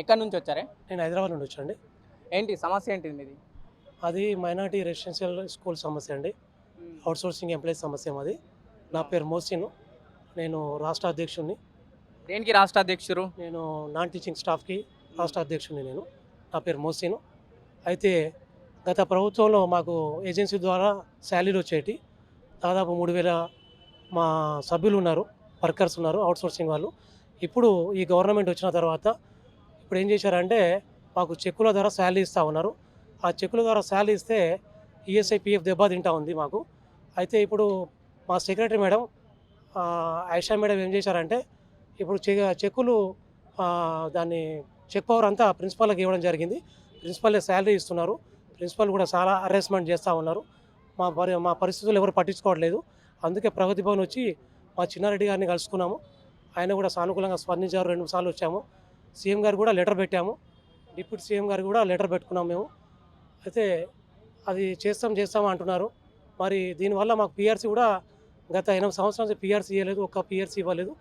ఎక్కడి నుంచి వచ్చారే? నేను హైదరాబాద్ నుండి వచ్చాండి ఏంటి సమస్య ఏంటిది మీది? అది మైనార్టీ రెసిడెన్షియల్ స్కూల్ సమస్య అండి. అవుట్సోర్సింగ్ ఎంప్లాయీస్ సమస్య మాది. నా పేరు మోసిన్. నేను రాష్ట్ర అధ్యక్షుడిని దేనికి రాష్ట్ర అధ్యక్షుడు? నేను నాన్ టీచింగ్ స్టాఫ్కి రాష్ట్ర అధ్యక్షుడిని నేను. నా పేరు మోసిన్. అయితే గత ప్రభుత్వంలో మాకు ఏజెన్సీ ద్వారా శాలరీ వచ్చేటి. దాదాపు మూడు వేల మా సభ్యులు ఉన్నారు వర్కర్స్ ఉన్నారు అవుట్సోర్సింగ్ వాళ్ళు. ఇప్పుడు ఈ గవర్నమెంట్ వచ్చిన తర్వాత ఇప్పుడు ఏం చేశారంటే మాకు చెక్కుల ద్వారా శాలరీ ఇస్తూ ఉన్నారు. ఆ చెక్కుల ద్వారా శాలరీ ఇస్తే ఈఎస్ఐ పిఎఫ్ దెబ్బ తింటా ఉంది మాకు. అయితే ఇప్పుడు మా సెక్రటరీ మేడం ఐషా మేడం ఏం చేశారంటే ఇప్పుడు చె చెక్కులు దాన్ని చెక్ పవర్ అంతా ప్రిన్సిపాల్కి ఇవ్వడం జరిగింది. ప్రిన్సిపల్ శాలరీ ఇస్తున్నారు. ప్రిన్సిపల్ కూడా చాలా అరేస్మెంట్ చేస్తూ ఉన్నారు. మా పరి మా పరిస్థితులు ఎవరు పట్టించుకోవట్లేదు. అందుకే ప్రగతి భవన్ వచ్చి మా చిన్నారెడ్డి గారిని కలుసుకున్నాము. ఆయన కూడా సానుకూలంగా స్పందించారు. రెండు సార్లు వచ్చాము. సీఎం గారు కూడా లెటర్ పెట్టాము. డిప్యూటీ సీఎం గారు కూడా లెటర్ పెట్టుకున్నాం మేము. అయితే అది చేస్తాం చేస్తాం అంటున్నారు. మరి దీనివల్ల మాకు పిఆర్సీ కూడా గత ఎనిమిది సంవత్సరాల నుంచి పిఆర్సీ ఇవ్వలేదు ఒక్క పిఆర్సీ ఇవ్వలేదు.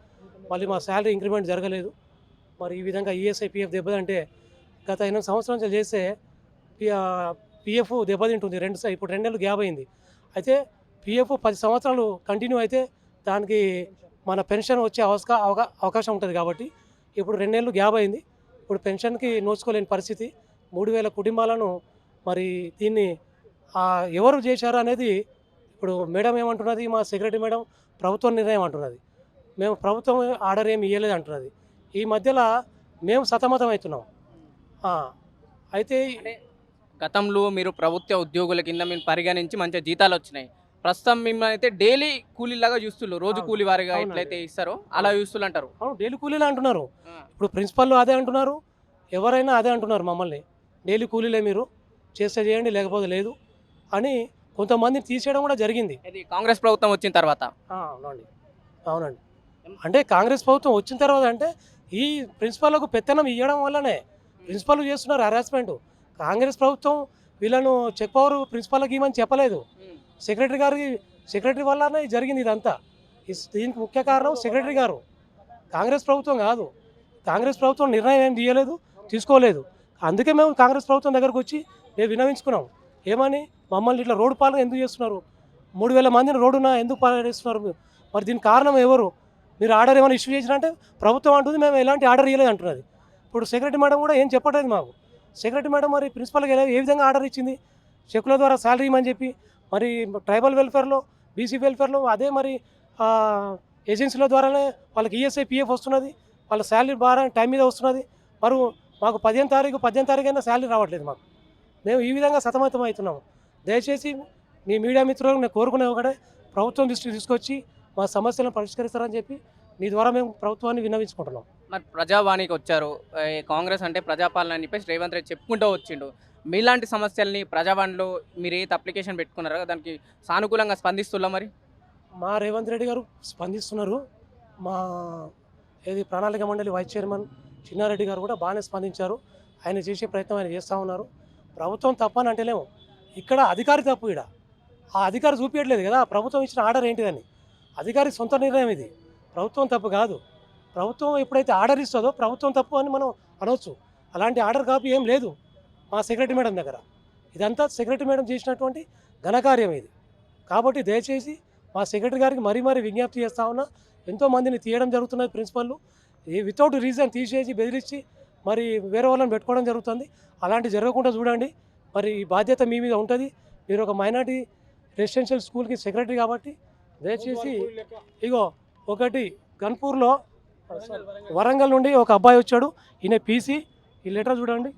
మళ్ళీ మా శాలరీ ఇంక్రిమెంట్ జరగలేదు. మరి ఈ విధంగా ఈఎస్ఐ పిఎఫ్ దెబ్బతంటే గత ఎనిమిది సంవత్సరాల నుంచి చేస్తే పిఎఫ్ దెబ్బతింటుంది. రెండు ఇప్పుడు రెండు నెలలు గ్యాప్ అయింది. అయితే పిఎఫ్ పది సంవత్సరాలు కంటిన్యూ అయితే దానికి మన పెన్షన్ వచ్చే అవకాశం ఉంటుంది కాబట్టి ఇప్పుడు రెండేళ్ళు గ్యాప్ అయింది. ఇప్పుడు పెన్షన్కి నోచుకోలేని పరిస్థితి. మూడు వేల కుటుంబాలను మరి దీన్ని ఎవరు చేశారు అనేది ఇప్పుడు మేడం ఏమంటున్నది మా సెక్రటరీ మేడం ప్రభుత్వం నిర్ణయం అంటున్నది. మేము ప్రభుత్వం ఆర్డర్ ఏమి ఇవ్వలేదు అంటున్నది. ఈ మధ్యలో మేము సతమతం అవుతున్నాం. అయితే గతంలో మీరు ప్రభుత్వ ఉద్యోగుల కింద మేము పరిగణించి మంచి జీతాలు వచ్చినాయి. ప్రస్తుతం మిమ్మల్ని అయితే డైలీ కూలీలాగా చూస్తున్నారు. రోజు. కూలీ వారిగా. ఎట్లయితే ఇస్తారో అలా చూస్తులు అంటారు అవును డైలీ కూలీలే అంటున్నారు. ఇప్పుడు ప్రిన్సిపల్ అదే అంటున్నారు. ఎవరైనా అదే అంటున్నారు మమ్మల్ని. డైలీ కూలీలే మీరు. చేస్తే చేయండి లేకపోతే లేదు అని కొంతమందిని తీసేయడం కూడా జరిగింది. ఇది కాంగ్రెస్ ప్రభుత్వం వచ్చిన తర్వాత. అవునండి. అవునండి. అంటే కాంగ్రెస్ ప్రభుత్వం వచ్చిన తర్వాత అంటే ఈ ప్రిన్సిపాల్లకు పెత్తనం ఇవ్వడం వల్లనే ప్రిన్సిపాల్ చేస్తున్నారు హరాస్మెంట్. కాంగ్రెస్ ప్రభుత్వం వీళ్ళను చెక్ పవర్ ప్రిన్సిపాల్కి ఇవ్వమని చెప్పలేదు. సెక్రటరీ గారికి సెక్రటరీ వల్లనే జరిగింది ఇదంతా. దీనికి ముఖ్య కారణం సెక్రటరీ గారు. కాంగ్రెస్ ప్రభుత్వం కాదు. కాంగ్రెస్ ప్రభుత్వం నిర్ణయం ఏం తీయలేదు తీసుకోలేదు. అందుకే మేము కాంగ్రెస్ ప్రభుత్వం దగ్గరకు వచ్చి మేము వినవించుకున్నాం ఏమని? మమ్మల్ని ఇట్లా రోడ్డు పాలన ఎందుకు చేస్తున్నారు? మూడు వేల మందిని రోడ్డున ఎందుకు పాలనేస్తున్నారు? మరి దీనికి కారణం ఎవరు? మీరు ఆర్డర్ ఏమైనా ఇష్యూ చేసినంటే ప్రభుత్వం అంటుంది మేము ఎలాంటి ఆర్డర్ ఇవ్వలేదు అంటున్నది. ఇప్పుడు సెక్రటరీ మేడం కూడా ఏం చెప్పట్లేదు మాకు. సెక్రటరీ మేడం మరి ప్రిన్సిపల్కి ఏ విధంగా ఆర్డర్ ఇచ్చింది? చెక్కుల ద్వారా శాలరీ ఇవ్వమని చెప్పి మరి ట్రైబల్ వెల్ఫేర్లో బీసీ వెల్ఫేర్లో అదే మరి ఏజెన్సీల ద్వారానే వాళ్ళకి ఈఎస్ఐ పిఎఫ్ వస్తున్నది. వాళ్ళ శాలరీ బాగా టైం మీద వస్తున్నది. మరి మాకు పదిహేను తారీఖు పద్దెనిమిది తారీఖు అయినా శాలరీ రావట్లేదు మాకు. మేము ఈ విధంగా సతమతం అవుతున్నాము. దయచేసి మీ మీడియా మిత్రులకు నేను కోరుకునే ఒకటే ప్రభుత్వం దృష్టికి తీసుకొచ్చి మా సమస్యలను పరిష్కరిస్తారని చెప్పి మీ ద్వారా మేము ప్రభుత్వాన్ని విన్నవించుకుంటున్నాం. మరి ప్రజావాణికి వచ్చారు. కాంగ్రెస్ అంటే ప్రజాపాలన అని చెప్పేసి రేవంత్ రెడ్డి చెప్పుకుంటూ వచ్చిండు. మీలాంటి సమస్యల్ని ప్రజావాణిలో మీరు ఏదైతే అప్లికేషన్ పెట్టుకున్నారో దానికి సానుకూలంగా స్పందిస్తున్నా మరి? మా రేవంత్ రెడ్డి గారు స్పందిస్తున్నారు. మా ఏది ప్రణాళిక మండలి వైస్ చైర్మన్ చిన్నారెడ్డి గారు కూడా బాగానే స్పందించారు. ఆయన చేసే ప్రయత్నం ఆయన చేస్తూ ఉన్నారు. ప్రభుత్వం తప్పని అంటేలేము. ఇక్కడ అధికారి తప్పు ఇక్కడ ఆ అధికారి చూపించట్లేదు కదా ప్రభుత్వం ఇచ్చిన ఆర్డర్ ఏంటిదని. అధికారి సొంత నిర్ణయం ఇది. ప్రభుత్వం తప్పు కాదు. ప్రభుత్వం ఎప్పుడైతే ఆర్డర్ ఇస్తుందో ప్రభుత్వం తప్పు అని మనం అనవచ్చు అలాంటి ఆర్డర్ కాపీ ఏం లేదు. మా సెక్రటరీ మేడం దగ్గర. ఇదంతా సెక్రటరీ మేడం చేసినటువంటి ఘనకార్యం ఇది. కాబట్టి దయచేసి మా సెక్రటరీ గారికి మరీ మరీ విజ్ఞప్తి చేస్తా ఉన్నా ఎంతో మందిని తీయడం జరుగుతున్నది ప్రిన్సిపల్లు. ఈ వితౌట్ రీజన్ తీసేసి బెదిరించి మరి వేరే వాళ్ళని పెట్టుకోవడం జరుగుతుంది. అలాంటి జరగకుండా చూడండి. మరి ఈ బాధ్యత మీ మీద ఉంటుంది. మీరు ఒక మైనార్టీ రెసిడెన్షియల్ స్కూల్కి సెక్రటరీ కాబట్టి దయచేసి ఇగో ఒకటి గన్పూర్లో వరంగల్ నుండి ఒక అబ్బాయి వచ్చాడు. ఈయన పీసీ. ఈ లెటర్ చూడండి.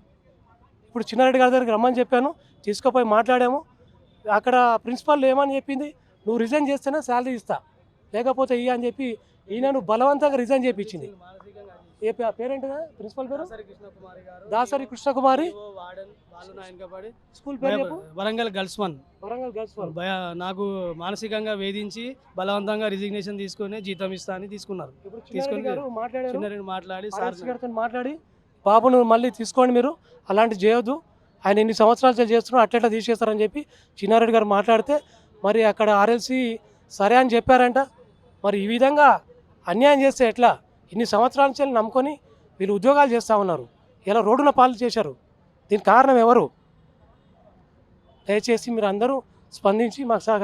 ఇప్పుడు చిన్నారెడ్డి గారి దగ్గరికి రమ్మని చెప్పాను తీసుకుపోయి మాట్లాడాము. అక్కడ ప్రిన్సిపల్ ఏమని చెప్పింది నువ్వు రిజైన్ చేస్తేనే శాలరీ ఇస్తా లేకపోతే ఇయ్య అని చెప్పి ఈయనను బలవంతంగా రిజైన్ చేయించింది ఏ పే- పేరేంటిదా? ప్రిన్సిపల్ పేరు? దాసరి కృష్ణకుమారి స్కూల్ పేరు Warangal girls one. Warangal girls భయ నాకు మానసికంగా వేధించి బలవంతంగా రిజిగ్నేషన్ తీసుకొని జీతం ఇస్తా అని తీసుకున్నారు. తీసుకొని మాట్లాడారు. మాట్లాడి సార్ గారితో మాట్లాడి బాబును మళ్ళీ తీసుకోండి మీరు. అలాంటి చేయొద్దు. ఆయన ఎన్ని సంవత్సరాలు చేసి చేస్తున్నారు అట్లా తీసేస్తారని చెప్పి చిన్నారెడ్డి గారు మాట్లాడితే మరి అక్కడ ఆర్ఎల్సీ సరే అని చెప్పారంట. మరి ఈ విధంగా అన్యాయం చేస్తే ఎట్లా? ఇన్ని సంవత్సరాల నుంచి నమ్ముకొని వీళ్ళు ఉద్యోగాలు చేస్తూ ఉన్నారు. ఇలా రోడ్డున పాలు చేశారు. దీనికి కారణం ఎవరు? దయచేసి మీరు అందరూ స్పందించి మాకు సహకరి